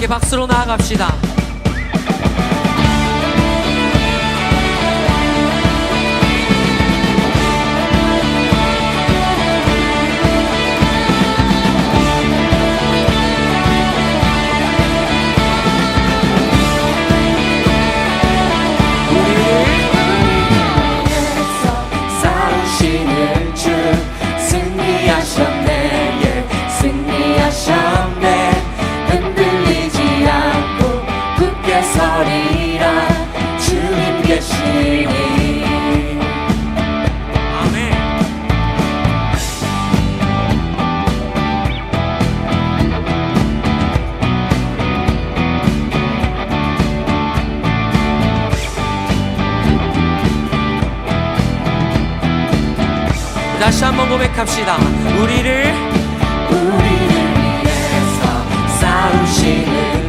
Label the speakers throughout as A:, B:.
A: 함께 박수로 나아갑시다. 다시 한번 고백합시다. 우리를
B: 우리를 위해서 싸우시는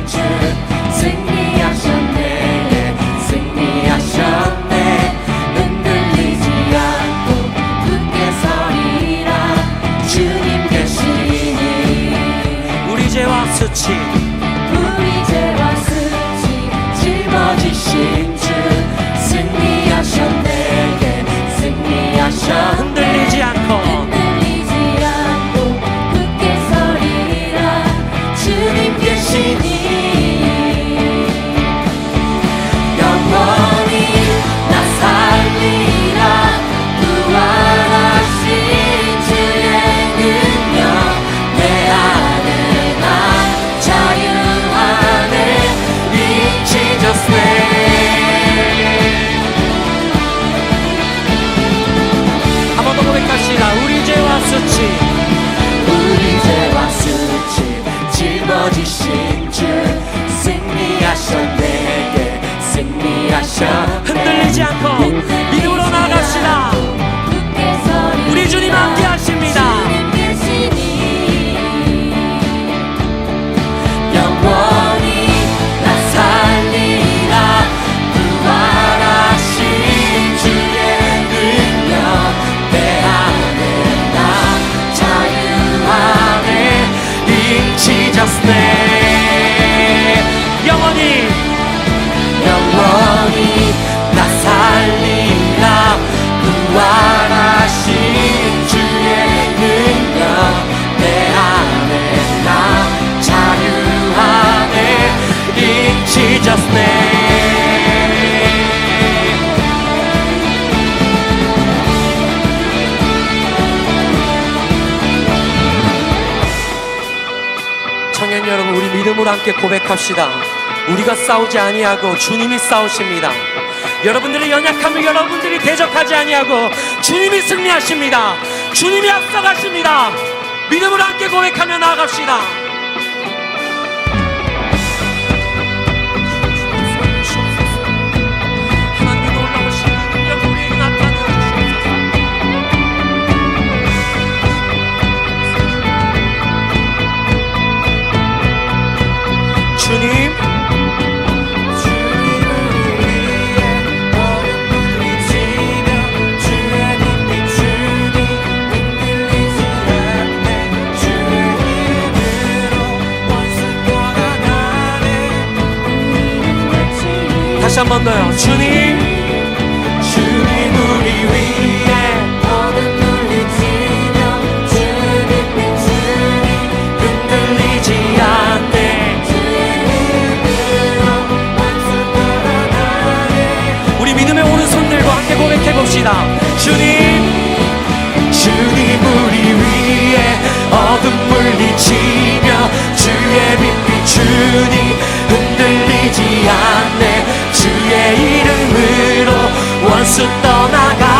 A: 청년 여러분 우리 믿음으로 함께 고백합시다. 우리가 싸우지 아니하고 주님이 싸우십니다. 여러분들의 연약함을 여러분들이 대적하지 아니하고 주님이 승리하십니다. 주님이 앞서가십니다. 믿음으로 함께 고백하며 나아갑시다. 한 번 더요. 주님
B: 주님 우리 위에 모든 물리치며 주님 주님 흔들리지 않네
A: 우리 믿음의 오른손 들과 함께 고백해 봅시다. 주님
B: 주님 우리 위에 어둠 물리치며 주의 빛 비추니 원수 떠나가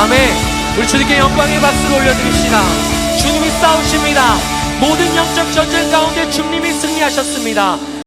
B: 아멘. 우리 주님께
A: 영광의 박수를 올려드립시다. 주님이 싸우십니다. 모든 영적 전쟁 가운데 주님이 승리하셨습니다.